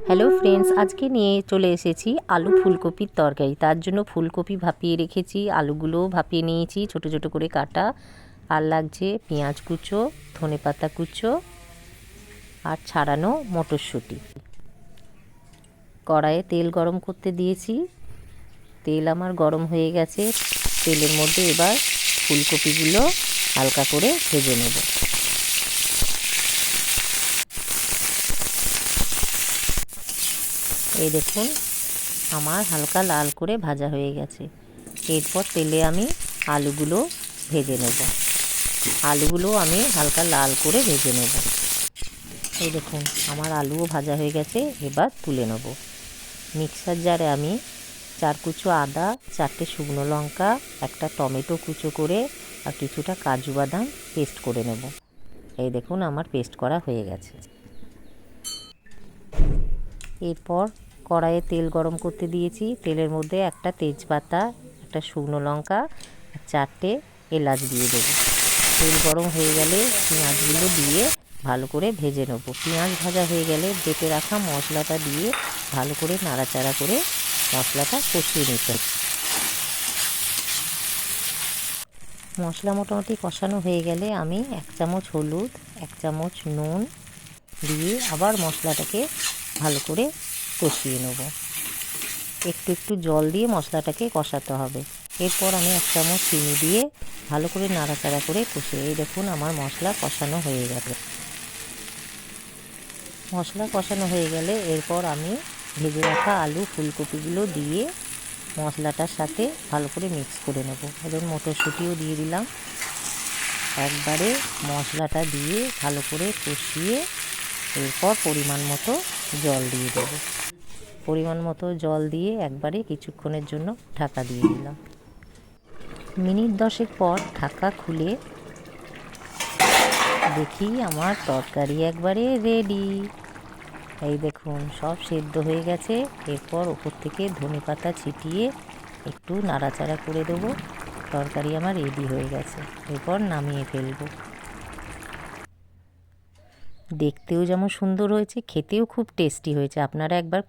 Hello friends আজকে নিয়ে চলে এসেছি আলু ফুলকপির তরকারি। তার জন্য ফুলকপি ভাপিয়ে রেখেছি, আলুগুলোও ভাপিয়ে নিয়েছি, ছোট ছোট করে কাটা। আর লাগছে পেঁয়াজ কুচো, ধনে পাতা কুচো আর ছাড়ানো মটরশুঁটি। কড়াইয়ে তেল গরম করতে দিয়েছি। তেল আমার গরম হয়ে গেছে। তেলের মধ্যে এবার ফুলকপিগুলো হালকা করে ভেজে নেব। এই দেখুন, আমার হালকা লাল করে ভাজা হয়ে গেছে। এরপর তেলে আমি আলুগুলো ভেজে নেব। আলুগুলো আমি হালকা লাল করে ভেজে নেব। এই দেখুন, আমার আলুও ভাজা হয়ে গেছে, এবার তুলে নেব। মিক্সার জারে আমি চার কুচো আদা, চারটে শুকনো লঙ্কা, একটা টমেটো কুচো করে আর কিছুটা কাজু বাদাম পেস্ট করে নেব। এই দেখুন, আমার পেস্ট করা হয়ে গেছে। এরপর কড়াইয়ে তেল গরম করতে দিয়েছি। তেলের মধ্যে একটা তেজপাতা, একটা শুকনো লঙ্কা, চারটে এলাচ দিয়ে দেবো। তেল গরম হয়ে গেলে পেঁয়াজগুলো দিয়ে ভালো করে ভেজে নেব। পেঁয়াজ ভাজা হয়ে গেলে বেটে রাখা মশলাটা দিয়ে ভালো করে নাড়াচাড়া করে মশলাটা কষিয়ে নিতে মশলা মোটামুটি কষানো হয়ে গেলে আমি এক চামচ হলুদ, এক চামচ নুন দিয়ে আবার মশলাটাকে ভালো করে কষিয়ে নেব। একটু একটু জল দিয়ে মশলাটাকে কষাতে হবে। এরপর আমি এক চামচ চিনি দিয়ে ভালো করে নাড়াচাড়া করে কষিয়ে এই দেখুন আমার মশলা কষানো হয়ে গেছে। মশলা কষানো হয়ে গেলে এরপর আমি ভেজে রাখা আলু, ফুলকপিগুলো দিয়ে মশলাটার সাথে ভালো করে মিক্স করে নেব। এবার মটরশুঁটিও দিয়ে দিলাম। একবারে মশলাটা দিয়ে ভালো করে কষিয়ে এরপর পরিমাণ মতো জল দিয়ে দেবো। পরিমাণ মতো জল দিয়ে একবারে কিছুক্ষণের জন্য ঢাকা দিয়ে দিলাম। মিনিট দশেক পর ঢাকা খুলে দেখি আমার তরকারি একবারে রেডি এই দেখুন, সব সেদ্ধ হয়ে গেছে। এরপর ওপর থেকে ধনে পাতা ছিটিয়ে একটু নাড়াচাড়া করে দেবো। তরকারি আমার রেডি হয়ে গেছে। এরপর নামিয়ে ফেলব। দেখতেও যেমন সুন্দর হয়েছে খেতেও খুব টেস্টি হয়েছে। আপনারা একবার